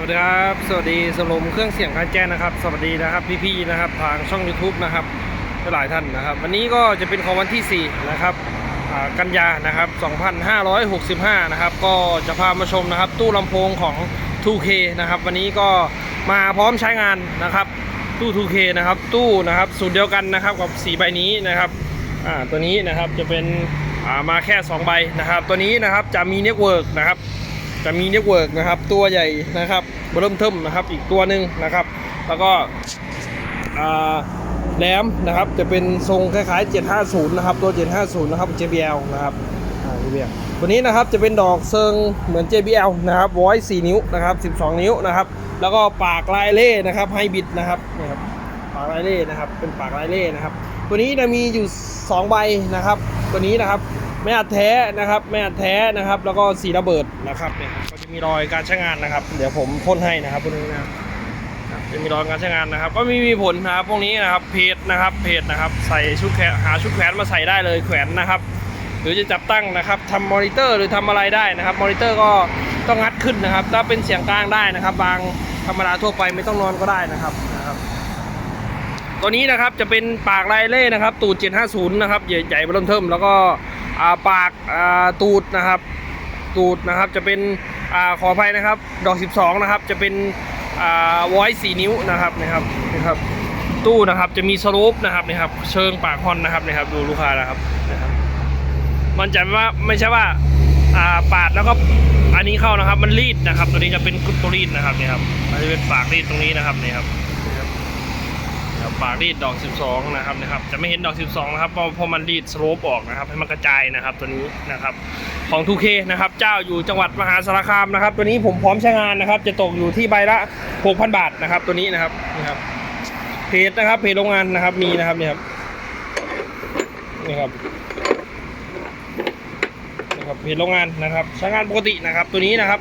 วัสดีครับ สวัสดีสลมเครื่องเสียงการแจ้งนะครับ สวัสดีนะครับพี่ๆนะครับทางช่อง YouTube นะครับหลายท่านนะครับ วันนี้ก็จะเป็นของวันที่ 4 นะครับกันยานะครับ 2565 นะครับ ก็จะพามาชมนะครับ ตู้ลำโพงของ 2K นะครับ วันนี้ก็มาพร้อมใช้งานนะครับ ตู้ 2K นะครับ ตู้นะครับสูตรเดียวกันนะครับกับสีใบนี้นะครับอ่าตัวนี้นะครับจะเป็นอ่ามาแค่ 2 ใบนะครับ ตัวนี้นะครับจะมีเน็ตเวิร์กนะครับ จะมีเน็ตเวิร์กนะครับ ตัวใหญ่นะครับเริ่มเทิมนะครับ อีกตัวหนึ่งนะครับ แล้วก็แหลมนะครับ จะเป็นทรงคล้ายๆ 750 นะครับ ตัว 750 นะครับ JBL นะครับ JBL ตัวนี้นะครับจะเป็นดอกเซิงเหมือน JBL นะครับไว้4นิ้วนะครับ 12 นิ้วนะครับ แล้วก็ปากลายเล่นะครับไฮบิดนะครับนี่ครับ ปากลายเล่นะครับ เป็นปากลายเล่นะครับ ตัวนี้จะมีอยู่ 2 ใบนะครับ ตัวนี้นะครับ ไม่อัดแท้นะครับไม่อัดแท้นะครับ แล้วก็สีระเบิดนะครับเนี่ยก็จะมีรอยการใช้งานนะครับ เดี๋ยวผมพ่นให้นะครับพวกนี้นะจะมีรอยการใช้งานนะครับ ก็ไม่มีผลนะครับพวกนี้นะครับเพจนะครับเพจนะครับ ใส่ชุดแขนหาชุดแขวนมาใส่ได้เลยแขวนนะครับหรือจะจับตั้งนะครับทำมอนิเตอร์หรือทำอะไรได้นะครับมอนิเตอร์ก็ต้องงัดขึ้นนะครับ ถ้าเป็นเสียงกลางได้นะครับ บางธรรมดาทั่วไปไม่ต้องนอนก็ได้นะครับนะครับ ตัวนี้นะครับจะเป็นปากลายเล่นะครับ ตูด750 นะครับใหญ่ๆเริ่มเทิมแล้วก็ ปากาตูดนะครับตูดนะครับจะเป็นอขออภัยนะครับ ดอก 12 นะครับ จะเป็นวอยสี่นิ้วนะครับนะครับนะครับ ตู้นะครับจะมีสโลปนะครับนะครับ เชิงปากฮอนนะครับนะครับ ดูลูกค้านะครับนะครับมันจะไม่ว่าไม่ใช่ว่าอาปาดแล้วก็อันนี้เข้านะครับ มันรีดนะครับ ตัวนี้จะเป็นตัวรีดนะครับนี่ครับมันจะเป็นปากรีดตรงนี้นะครับนี่ครับ นะครับ ปากรีดดอก 12 นะครับนะครับจะไม่เห็นดอก 12 นะครับเพราะเพราะมันรีดสโลปออกนะครับให้มันกระจายนะครับตัวนี้นะครับของ 2K นะครับเจ้าอยู่จังหวัดมหาสารคามนะครับ ตัวนี้ผมพร้อมใช้งานนะครับ จะตกอยู่ที่ใบละ 6,000 บาทนะครับตัวนี้นะครับนี่ครับเพจนะครับเพจโรงงานนะครับมีนะครับนี่ครับนี่ครับนะครับเพจโรงงานนะครับใช้งานปกตินะครับตัวนี้นะครับ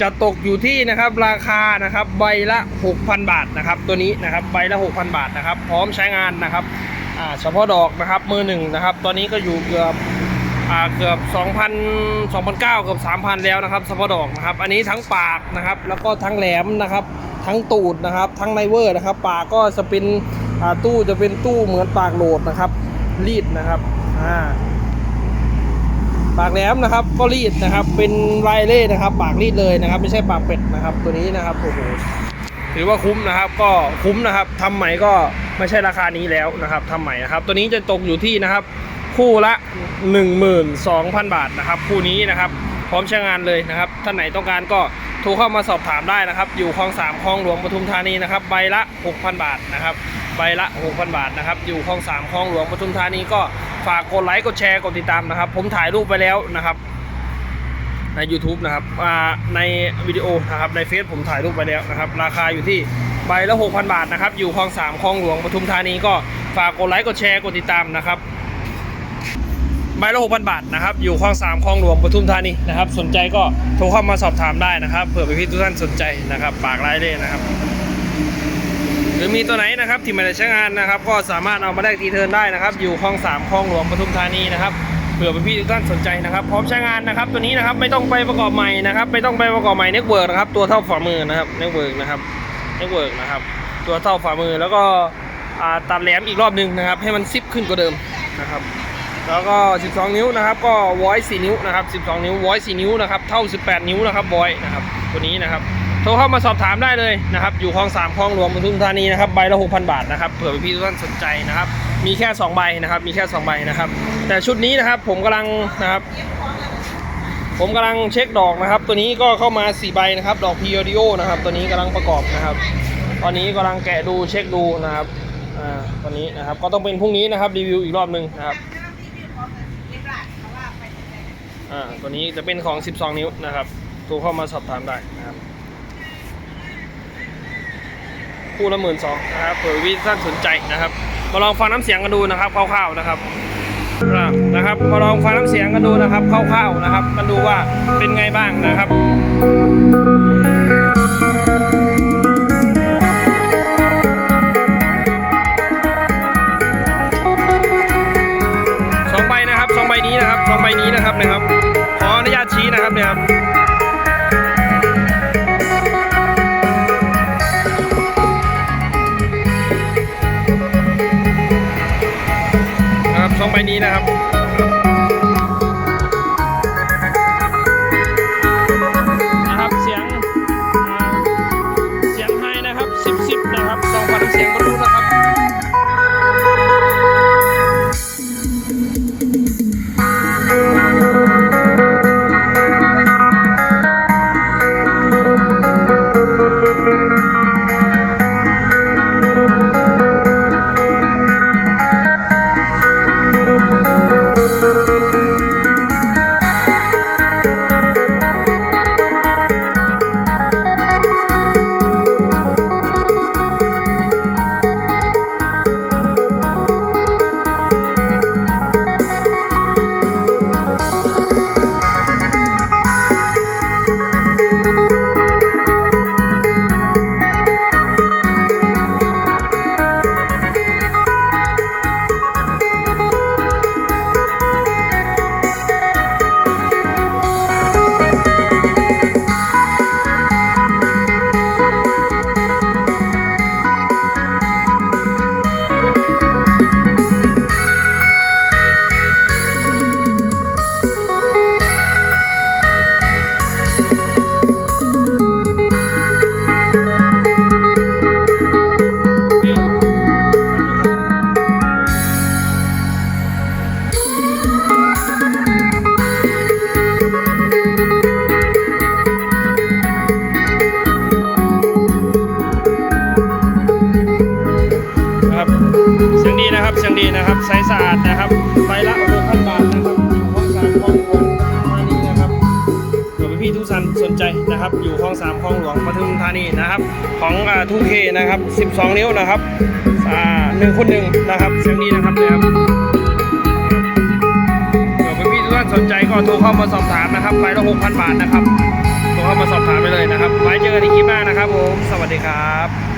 จะตกอยู่ที่นะครับราคานะครับใบละ 6,000 บาทนะครับตัวนี้นะครับใบละ 6,000 บาทนะครับพร้อมใช้งานนะครับอ่าเฉพาะดอกนะครับมือหนึ่งนะครับตอนนี้ก็อยู่เกือบอ่าเกือบ 2,000 2,900เกือบ 3,000 แล้วนะครับเฉพาะดอกนะครับอันนี้ทั้งปากนะครับแล้วก็ทั้งแหลมนะครับทั้งตูดนะครับทั้งไนเวอร์นะครับปากก็จะเป็นอ่าตู้จะเป็นตู้เหมือนปากโหลดนะครับรีดนะครับอ่า ปากแหลมนะครับก็รีดนะครับ เป็นลายเล่นะครับ ปากรีดเลยนะครับ ไม่ใช่ปากเป็ดนะครับ ตัวนี้นะครับโอ้โหถือว่าคุ้มนะครับ ก็คุ้มนะครับทำใหม่ก็ไม่ใช่ราคานี้แล้วนะครับทำใหม่นะครับ ตัวนี้จะตกอยู่ที่นะครับ คู่ละ 12,000 บาทนะครับ คู่นี้นะครับ พร้อมใช้งานเลยนะครับ ท่านไหนต้องการก็โทรเข้ามาสอบถามได้นะครับ อยู่คลองสามคลองหลวงปทุมธานีนะครับ ใบละ 6,000 บาทนะครับ ใบละ 6,000 บาทนะครับ อยู่คลองสามคลองหลวงปทุมธานีก็ ฝากกดไลค์กดแชร์กดติดตามนะครับ ผมถ่ายรูปไปแล้วนะครับใน YouTube นะครับในวิดีโอนะครับในเฟซผมถ่ายรูปไปแล้วนะครับ ราคาอยู่ที่ใบละ 6,000 บาทนะครับ อยู่คลองสามคลองหลวงปทุมธานีก็ฝากกดไลค์กดแชร์กดติดตามนะครับใบละ 6,000 บาทนะครับ อยู่คลองสามคลองหลวงปทุมธานีนะครับ สนใจก็โทรเข้ามาสอบถามได้นะครับเผื่อพี่ๆทุกท่านสนใจนะครับ ปากรายเล่นะครับ หรือมีตัวไหนนะครับที่ไม่ได้ใช้งานนะครับ ก็สามารถเอามาแลกตีเทิร์นได้นะครับ อยู่คลองสามคลองหลวงปทุมธานีนะครับเผื่อพี่ๆทุกท่านสนใจนะครับ พร้อมใช้งานนะครับ ตัวนี้นะครับไม่ต้องไปประกอบใหม่นะครับไม่ต้องไปประกอบใหม่เน็ตเวิร์กนะครับตัวเท่าฝ่ามือนะครับเน็ตเวิร์กนะครับเน็ตเวิร์กนะครับ ตัวเท่าฝ่ามือแล้วก็ตัดแหลมอีกรอบหนึ่งนะครับ ให้มันซิปขึ้นกว่าเดิมนะครับ แล้วก็ 12 นิ้วนะครับ ก็ voice 4นิ้วนะครับ 12 นิ้ว voice 4นิ้วนะครับ เท่า 18 นิ้วนะครับ voice นะครับ ตัวนี้นะครับ โทรเข้ามาสอบถามได้เลยนะครับ อยู่คลองสามคลองหลวงปทุมธานีนะครับใบละ6,000บาทนะครับเผื่อพี่ทุกท่านสนใจนะครับ มีแค่2ใบนะครับ มีแค่2ใบนะครับ แต่ชุดนี้นะครับผมกำลังนะครับ ผมกำลังเช็คดอกนะครับ ตัวนี้ก็เข้ามา4ใบนะครับ ดอกพีออดิโอนะครับ ตัวนี้กำลังประกอบนะครับ ตอนนี้กำลังแกะดูเช็คดูนะครับอ่าตอนนี้นะครับ ก็ต้องเป็นพรุ่งนี้นะครับรีวิวอีกรอบหนึ่งนะครับอ่าตัวนี้จะเป็นของ 12 นิ้วนะครับโทรเข้ามาสอบถามได้นะครับ คู่ละหมื่นสองนะครับเผื่อวิท่านสนใจนะครับ มาลองฟังน้ำเสียงกันดูนะครับคร่าวๆนะครับนะครับมาลองฟังน้ำเสียงกันดูนะครับคร่าวๆนะครับกันดูว่าเป็นไงบ้างนะครับ นี้นะครับนะครับ ครับเสียงดีนะครับเสียงดีนะครับใสสะอาดนะครับใบละ6,000บาทนะครับอยู่ห้องสามห้องหลวงธานีนะครับเผื่อพี่ทุกท่านสนใจนะครับ อยู่ห้องสามห้องหลวงปทุมธานีนะครับ ของทูเคนะครับ 12 นิ้วนะครับหนึ่งคนหนึ่งนะครับเสียงดีนะครับนะครับ สนใจก็โทรเข้ามาสอบถามนะครับใบละหกพันบาทนะครับโทรเข้ามาสอบถามไปเลยนะครับไว้เจอกันในคลิปหน้านะครับผมสวัสดีครับ